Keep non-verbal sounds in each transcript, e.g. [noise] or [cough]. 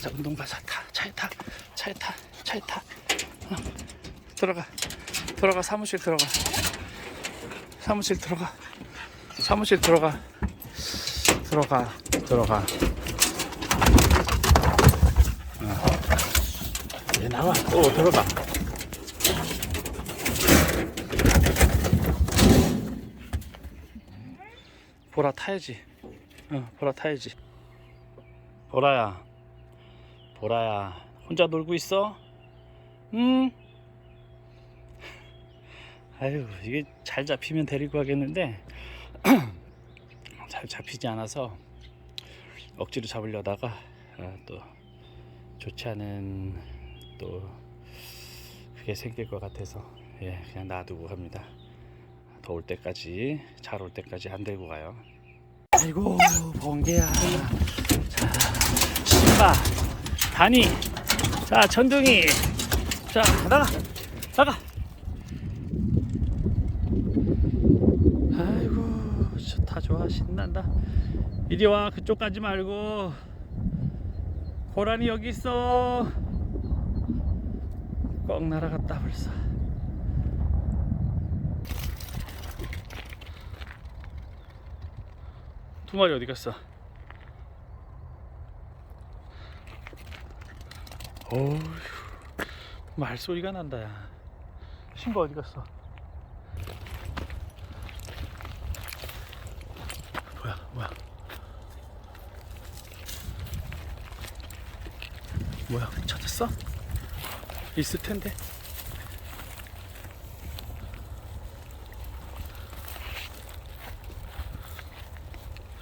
가자 운동 가자. 타 차에 타 차에 타 차에 타. 어. 들어가. 들어가 사무실 들어가. 사무실 들어가. 사무실 들어가. 들어가 들어가. 어. 얘 나와. 또 들어가. 보라 타야지. 어 보라 타야지. 보라야 보라야 혼자 놀고 있어? 응? [laughs] 아유 이게 잘 잡히면 데리고 가겠는데 [clears throat] 잘 잡히지 않아서 억지로 잡으려다가 아, 또 좋지 않은 또 그게 생길 것 같아서 예 그냥 놔두고 갑니다 더울 때까지 잘 올 때까지 안 들고 가요 아이고 번개야 자 신바 다니. 자 전둥이. 자 나가. 나가. 아이고 좋다 좋아. 신난다. 이리 와. 그쪽 가지 말고. 고라니 여기 있어. 꼭 날아갔다 벌써 두 마리 어디 갔어 어휴 말소리가 난다 야. 신바 어디 갔어? 뭐야 뭐야? 뭐야 찾았어? 있을 텐데.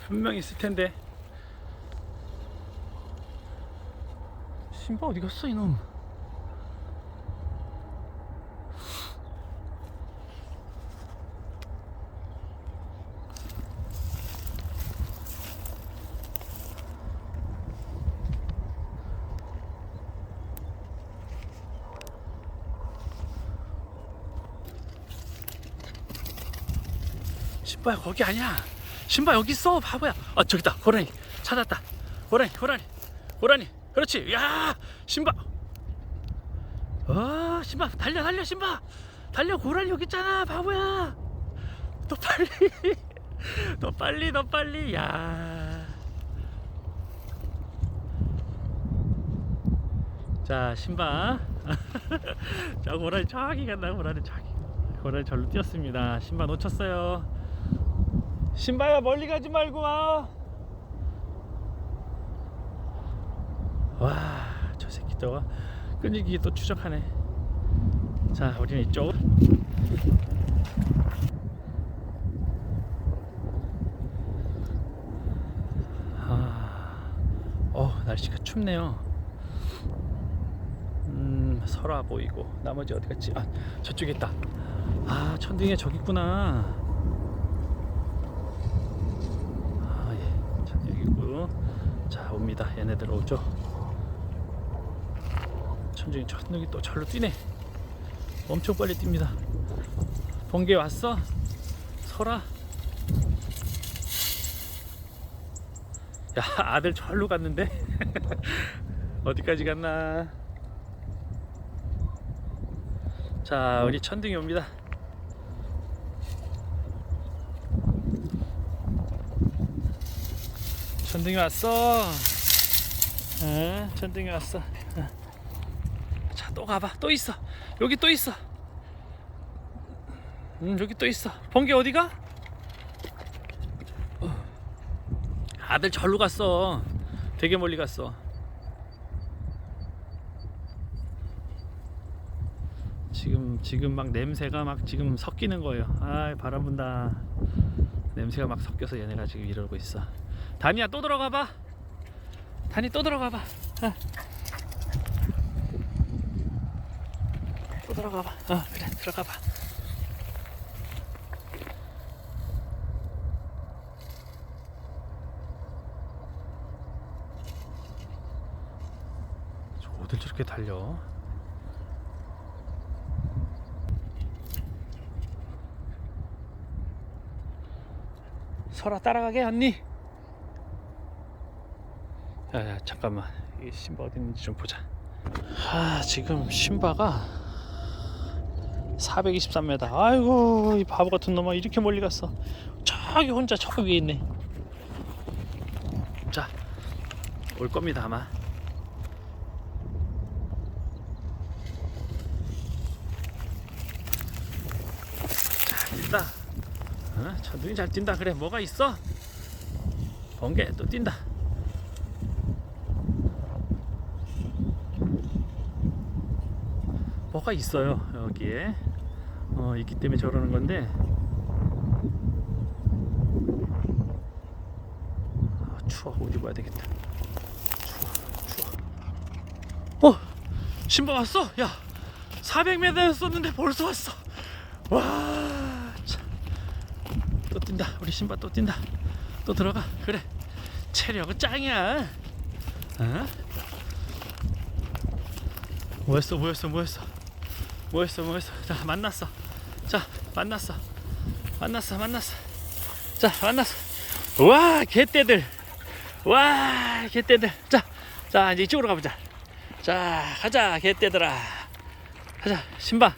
분명 있을 텐데 신바 어디 갔어 이놈? 신바야 거기 아니야. 신바 여기 있어. 바보야. 아 저기다. 고라니. 찾았다. 고라니 고라니. 고라니 그렇지. 야 신바 아 신바 달려 달려 신바 달려 고라니 여기 있잖아 바보야. 너 빨리 [laughs] 너 빨리 너 빨리. 야. 자 신바 [laughs] 자 고라니 저기 간다 고라니 저기. 고라니 절로 뛰었습니다. 신바 놓쳤어요. 신바야 멀리 가지 말고 와. 와, 저 새끼 저가 끈질기게 또 추적하네. 자, 우리는 이쪽. 아, 어, 날씨가 춥네요. 음, 설아 보이고 나머지 어디 갔지? 아, 저쪽에 있다. 아, 천둥이 저기 있구나. 아, 예. 자, 여기고. 자, 옵니다. 얘네들 오죠. 천둥이 천둥이 또 절로 뛰네. 엄청 빨리 뜁니다. 번개 왔어? 설아. 야, 아들 절로 갔는데. [laughs] 어디까지 갔나? 자, 우리 천둥이 옵니다. 천둥이 왔어. 어, 천둥이 왔어. 또 가봐. 또 있어. 여기 또 있어. 음, 여기 또 있어. 번개 어디가? 어. 아들 절로 갔어. 되게 멀리 갔어. 지금 지금 막 냄새가 막 지금 섞이는 거예요. 아, 바람 분다. 냄새가 막 섞여서 얘네가 지금 이러고 있어. 다니야 또 들어가 봐. 다니 또 들어가 봐. 어. 들어가 봐. 어, 그래 들어가 봐. 저 어딜 저렇게 달려? 설아 따라가게 언니. 야, 잠깐만 이 신바 어디 있는지 좀 보자 아 지금 신바가 423m 아이고 이 바보 같은 놈아 이렇게 멀리 갔어. 저기 혼자 저 위에 있네. 자 올 겁니다 아마. 자 뛴다. 어? 천둥이 잘 뛴다. 그래 뭐가 있어? 번개 또 뛴다. 뭐가 있어요 여기에 어 있기 때문에 저러는 건데. 아, 추워. 옷 입어야 되겠다. 추워 추워. 어 신발 왔어? 야 400m였었는데 벌써 왔어. 와참또 뛴다. 우리 신발 또 뛴다. 또 들어가. 그래. 체력은 짱이야. 어? 뭐했어? 뭐했어? 뭐했어? 뭐했어? 뭐했어? 자 만났어 자 만났어. 만났어 만났어. 자 만났어. 와 개떼들. 와 개떼들. 자 자 이제 이쪽으로 가보자. 자 가자 개떼들아. 가자 신바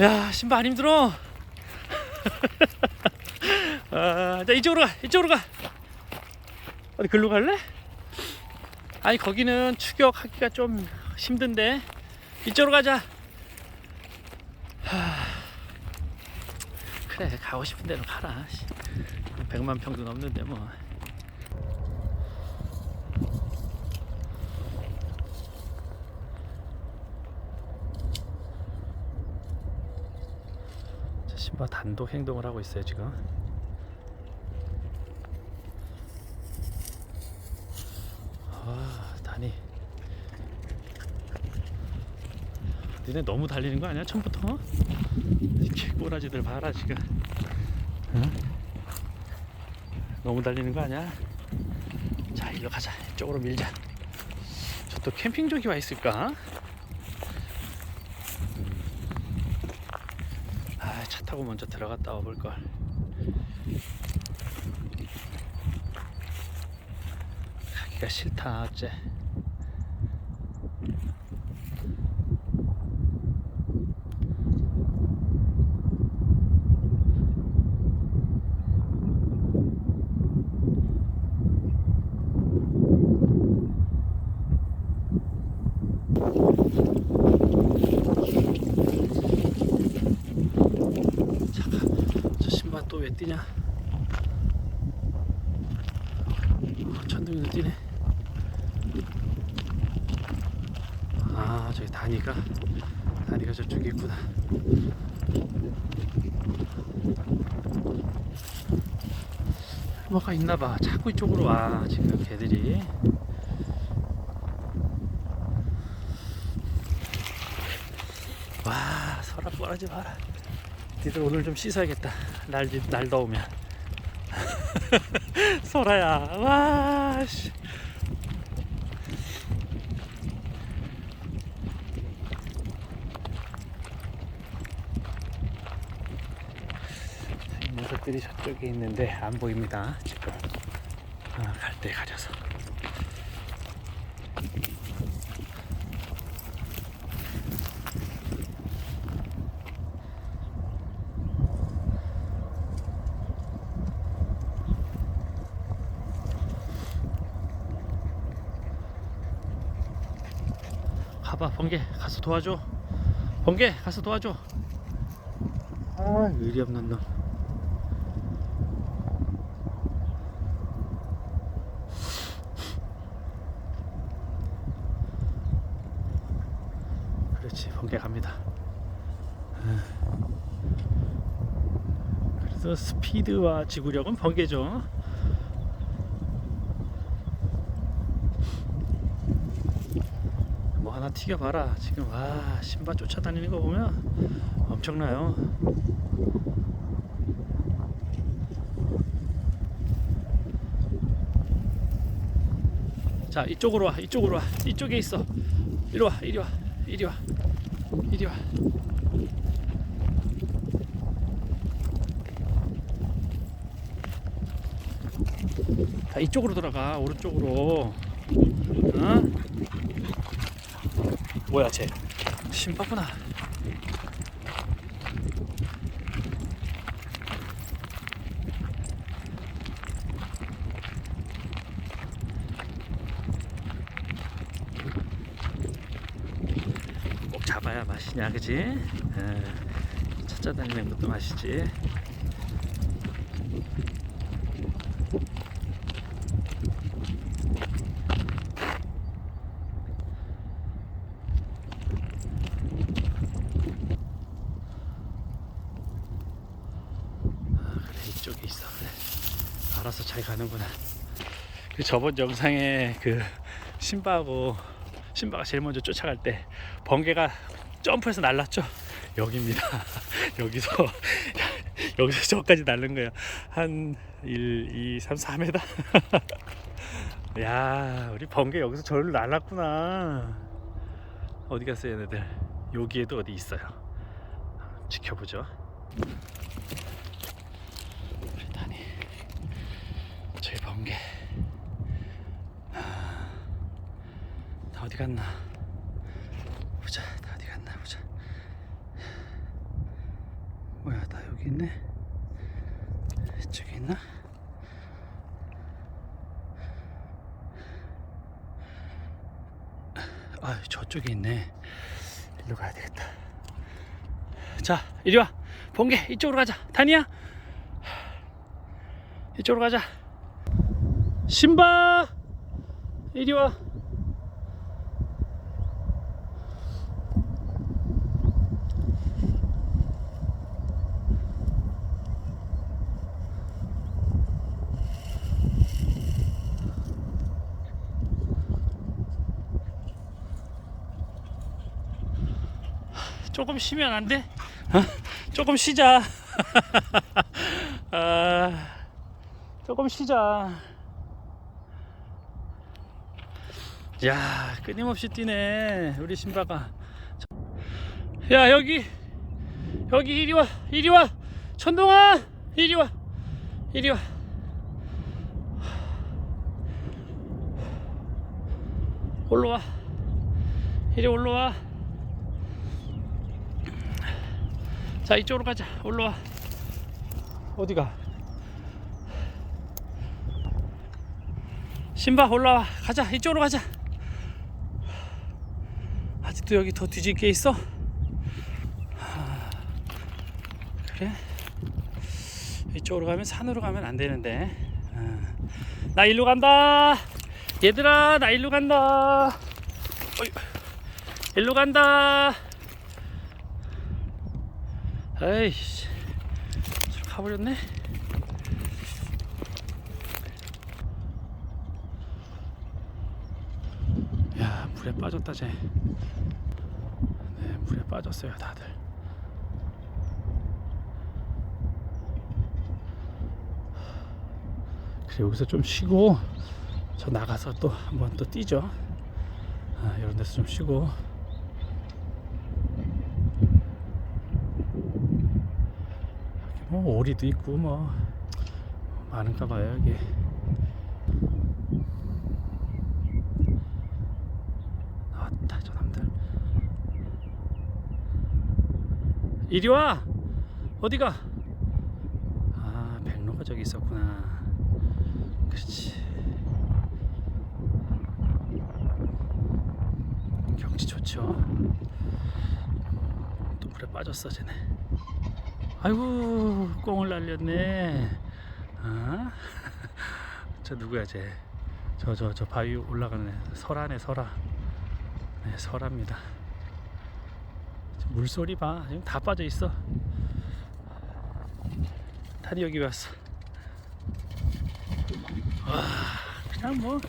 야 신바 안 힘들어? [laughs] 아, 자 이쪽으로 가 이쪽으로 가. 어디 글로 갈래? 아니 거기는 추격하기가 좀 힘든데. 이쪽으로 가자 그래 가고 싶은 대로 가라. 씨. 100만 평도 넘는데 뭐. 자, 신바 단독 행동을 하고 있어요 지금 아 다니 니네 너무 달리는 거 아니야 처음부터? 이렇게 꼬라지들 봐라 지금 응? 너무 달리는 거 아니야? 자 일로 가자 이쪽으로 밀자 저 또 캠핑족이 와 있을까? 아 차 타고 먼저 들어갔다 와 볼걸 가기가 싫다 어째 저 신발 또 왜 뛰냐? 어, 천둥이도 뛰네. 아 저기 다니가 다니가 저쪽에 있구나. 뭐가 있나봐. 자꾸 이쪽으로 와 지금 개들이. 와 서랍 꼬라지 마라. 니들 오늘 좀 씻어야겠다. 날, 날 더우면. [laughs] 소라야, 와, 씨. 이 녀석들이 저쪽에 있는데 안 보입니다. 지금 아, 갈때 가려서. 가봐. 번개 가서 도와줘. 번개 가서 도와줘. 아 의리 없는 놈. 그렇지 번개 갑니다. 아. 그래서 스피드와 지구력은 번개죠 뭐 하나 튀겨봐라. 지금 와 신바 쫓아다니는 거 보면 엄청나요. 자 이쪽으로 와 이쪽으로 와. 이쪽에 있어. 이리 와 이리 와 이리 와 이리 와. 자, 이쪽으로 들어가. 오른쪽으로. 어? 뭐야 쟤? 신바구나. 꼭 잡아야 맛이냐 그지? 에, 찾아다니는 것도 맛이지 아, 그래 이쪽에 있어 그래 알아서 잘 가는구나. 그 저번 영상에 그 신바하고 신바가 제일 먼저 쫓아갈 때 번개가 점프해서 날랐죠? 여기입니다. [laughs] 여기서 [laughs] 여기서 저까지 날른 거예요. 한 1, 2, 3, 4m 야 우리 번개 여기서 저를 날랐구나. 어디 갔어요 얘네들? 여기에도 어디 있어요? 지켜보죠 일단이 저희 번개 아, 다 어디 갔나? 보자 다 어디 갔나? 보자. 뭐야 다 여기 있네? 이쪽에 있나? 아 저쪽에 있네. 일로 가야 되겠다. 자 이리 와. 번개 이쪽으로 가자. 다니야? 이쪽으로 가자 신바 이리 와 조금 쉬면 안 돼? 어? 조금 쉬자. [laughs] 아, 조금 쉬자. 야, 끊임없이 뛰네. 우리 신바가. 야, 여기. 여기 이리 와. 이리 와. 천동아. 이리 와. 이리 와. 올라와. 이리 올라와. 자 이쪽으로 가자 올라와 어디가 신바 올라와 가자 이쪽으로 가자 아직도 여기 더 뒤질 게 있어? 하, 그래? 이쪽으로 가면 산으로 가면 안 되는데. 어. 나 일로 간다. 얘들아 나 일로 간다. 일로 간다. 에이씨 저 가버렸네. 야 물에 빠졌다 쟤. 네, 물에 빠졌어요 다들. 그래 여기서 좀 쉬고 저 나가서 또 한번 또 뛰죠. 아, 이런 데서 좀 쉬고. 뭐 오리도 있고 뭐 많은가 봐요 여기 나왔다 저 남들 이리 와. 어디가? 아 백로가 저기 있었구나. 그렇지. 경치 좋죠. 또 물에 빠졌어 쟤네. 아이고 꽁을 날렸네. 아? [laughs] 저 누구야 쟤 저 저 저 바위 올라가는 애 설아네 설아. 네 설아입니다 물소리 봐. 지금 다 빠져 있어. 다리 여기 왔어. 와 그냥 뭐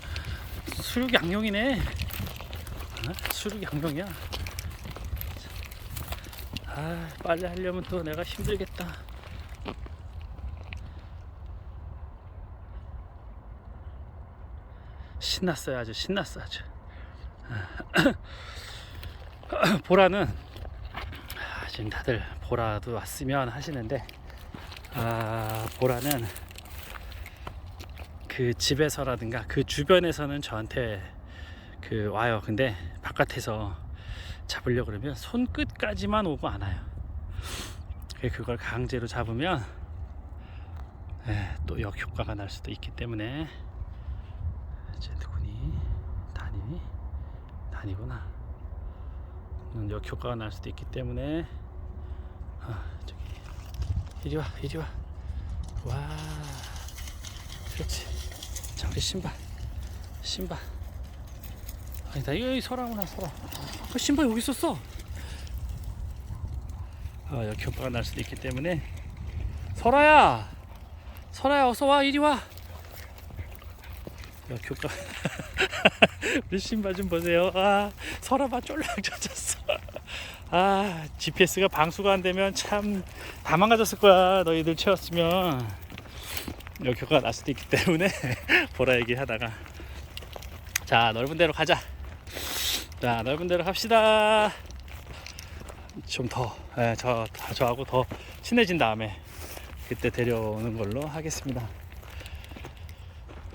수륙 양용이네. 어? 수륙 양용이야? 아 빨리 하려면 또 내가 힘들겠다. 신났어요 아주. 신났어 아주. [clears throat] 보라는 아, 지금 다들 보라도 왔으면 하시는데 아 보라는 그 집에서라든가 그 주변에서는 저한테 그 와요. 근데 바깥에서 잡으려 그러면 손끝까지만 오고 안 와요. 그- 그걸 강제로 잡으면 예, 또 역효과가 날 수도 있기 때문에 제 누구니? 다니니? 다니구나. 음, 역효과가 날 수도 있기 때문에 아, 저기 이리 와, 이리 와. 와, 그렇지. 자, 우리 신발, 신발. 아니다, 여기 설아구나, 설아. 그 신발 여기 있었어. 아, 역효과가 날 수도 있기 때문에 설아야, 설아야, 어서 와, 이리 와. 역효과. [laughs] 우리 신발 좀 보세요. 아, 설아봐 쫄랑 젖었어. 아, GPS가 방수가 안 되면 참 다 망가졌을 거야. 너희들 채웠으면 역효과가 날 수도 있기 때문에 [laughs] 보라 얘기하다가 자 넓은 데로 가자. 자 넓은 데로 갑시다. 좀 더, 예, 저 저하고 더 친해진 다음에 그때 데려오는 걸로 하겠습니다.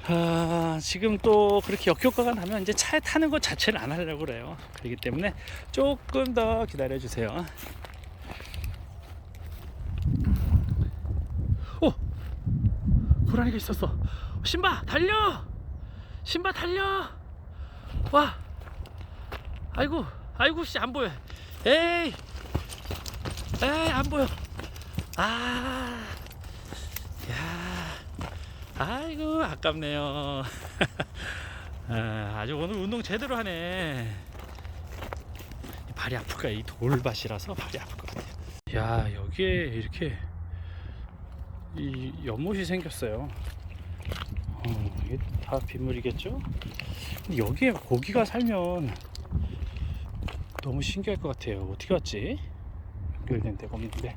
아, 지금 또 그렇게 역효과가 나면 이제 차에 타는 것 자체를 안 하려고 그래요. 그렇기 때문에 조금 더 기다려 주세요. 오! 고라니가 있었어. 신바 달려! 신바 달려! 와! 아이고, 아이고 씨 안 보여. 에이! 에이 안 보여. 아! 야! 아이고 아깝네요. [laughs] 아, 아주 오늘 운동 제대로 하네. 발이 아플까 이 돌밭이라서 발이 아플 것 같아요. 야 여기에 이렇게 이 연못이 생겼어요. 어, 이게 다 빗물이겠죠? 근데 여기에 고기가 살면 너무 신기할 것 같아요. 어떻게 왔지? 연결된 데가 없는데.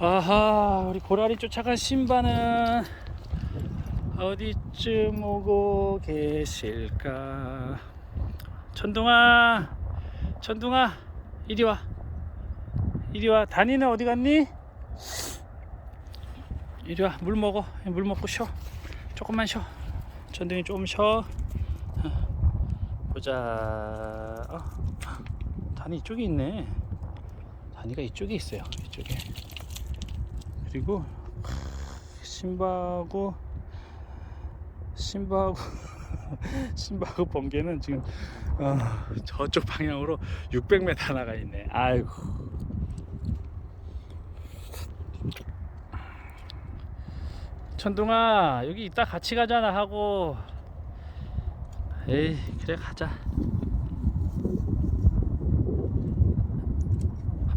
아하, 우리 고라니 쫓아간 신바는 어디쯤 오고 계실까? 천둥아, 천둥아, 이리 와. 이리 와. 다니는 어디 갔니? 이리 와. 물 먹어. 물 먹고 쉬어. 조금만 쉬어. 천둥이 좀 쉬어. 어, 보자. 어, 다니 이쪽에 있네. 다니가 이쪽에 있어요. 이쪽에. 그리고 신바하고 신바하고 신바하고 [laughs] 번개는 지금 어, 저쪽 방향으로 600m 나가 있네. 아이고. 천둥아 여기 이따 같이 가자나 하고 에이 그래 가자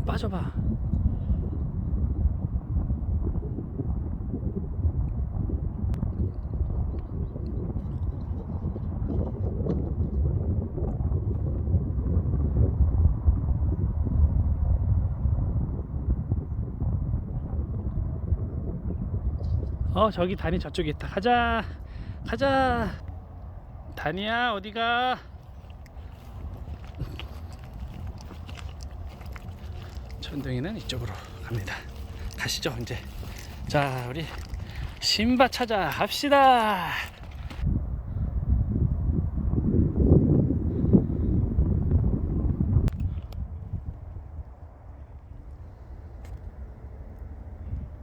빠져봐 어 저기 다니 저쪽에 있다. 가자. 가자. 다니야 어디가? 천둥이는 이쪽으로 갑니다. 가시죠 이제. 자 우리 신바 찾아 갑시다.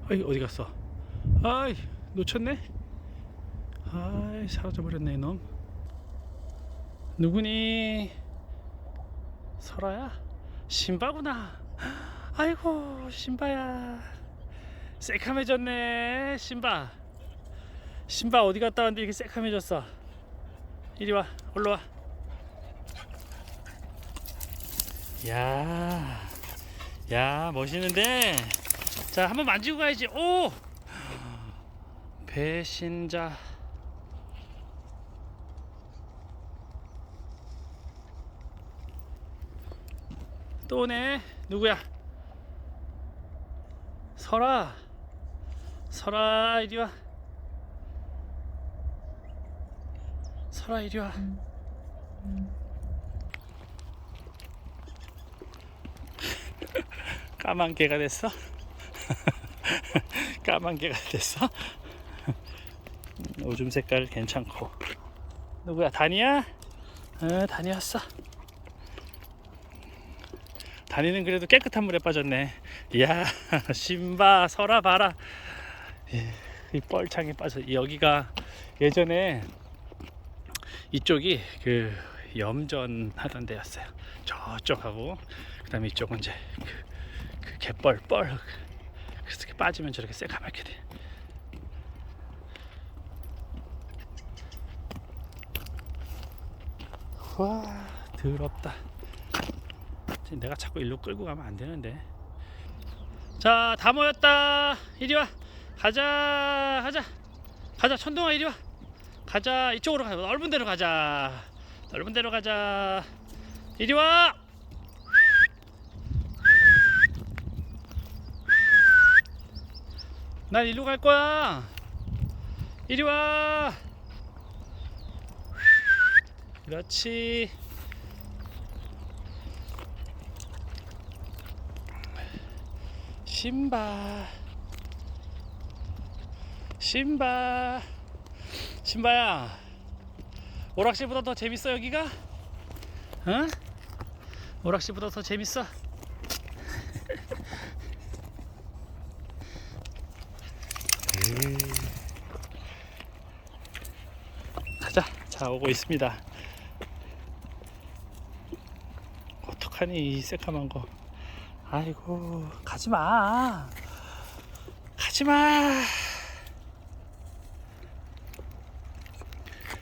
어이 어디 갔어 아이 놓쳤네? 아이 사라져버렸네 이놈. 누구니? 설아야? 신바구나. 아이고 신바야. 새카매졌네 신바. 신바 어디 갔다 왔는데 이렇게 새카매졌어? 이리 와 올라와. 야, 야 멋있는데? 자 한번 만지고 가야지. 오 배신자. 또 오네. 누구야? 설아. 설아 이리 와. 설아 이리 와. [laughs] 까만 개가 됐어? [laughs] 까만 개가 됐어 오줌 색깔 괜찮고 누구야 다니야 어, 다녀왔어. 다니는 그래도 깨끗한 물에 빠졌네. 이야, 신바 설아 봐라. 예, 이 뻘창에 빠져. 여기가 예전에 이쪽이 그 염전 하던 데였어요. 저쪽하고 그 다음에 이쪽은 이제 그, 그 갯벌 뻘. 그래서 이렇게 빠지면 저렇게 새까맣게 돼. 와, 더럽다. 내가 자꾸 일로 끌고 가면 안 되는데. 자, 다 모였다. 이리 와. 가자. 가자. 가자. 천둥아 이리 와. 가자. 이쪽으로 가자. 넓은 데로 가자. 넓은 데로 가자. 이리 와. 난 일로 갈 거야. 이리 와. 그렇지. 신바. 신바. 신바야. 오락실보다 더 재밌어 여기가? 응? 오락실보다 더 재밌어? [laughs] 가자. 자 오고 있습니다. 어떡하니 이 새까만 거. 아이고 가지 마. 가지 마.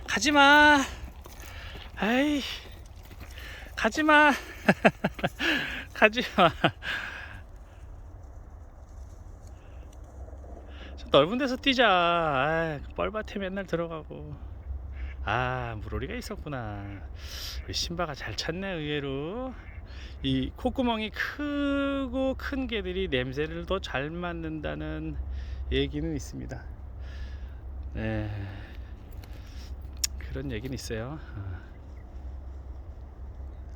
가지 마. 아이. 가지 마. [laughs] 가지 마. 좀 넓은 데서 뛰자. 아, 뻘밭에 맨날 들어가고. 아, 물오리가 있었구나. 우리 신바가 잘 찾네, 의외로. 이 콧구멍이 크고 큰 개들이 냄새를 더 잘 맡는다는 얘기는 있습니다. 네. 그런 얘기는 있어요. 어.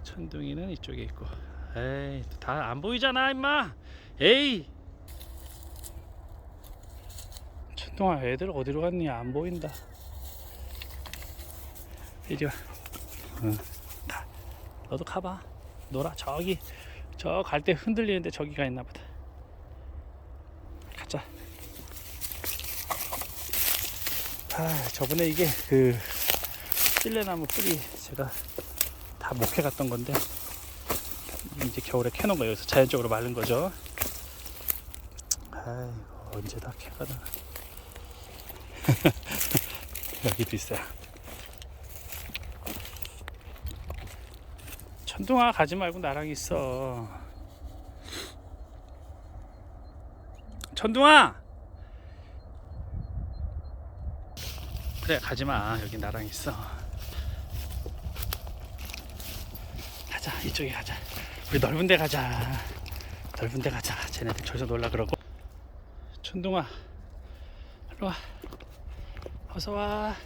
천둥이는 이쪽에 있고. 에이, 다 안 보이잖아, 임마. 에이. 천둥아, 애들 어디로 갔니? 안 보인다. 이리 와. 응. 가. 너도 가봐. 놀아. 저기 저 갈 때 흔들리는데 저기가 있나 보다. 가자. 아, 저번에 이게 그 찔레나무 뿌리 제가 다 목해 갔던 건데 이제 겨울에 캐놓은 거예요. 그래서 자연적으로 마른 거죠. 아이고 언제 다 캐가나. [laughs] 여기도 있어요. 천둥아 가지 말고 나랑 있어. 천둥아. 그래 가지 마. 여기 나랑 있어. 가자 이쪽에 가자. 우리 넓은 데 가자. 넓은 데 가자. 쟤네들 저기서 놀라 그러고. 천둥아. 일로 와. 어서 와.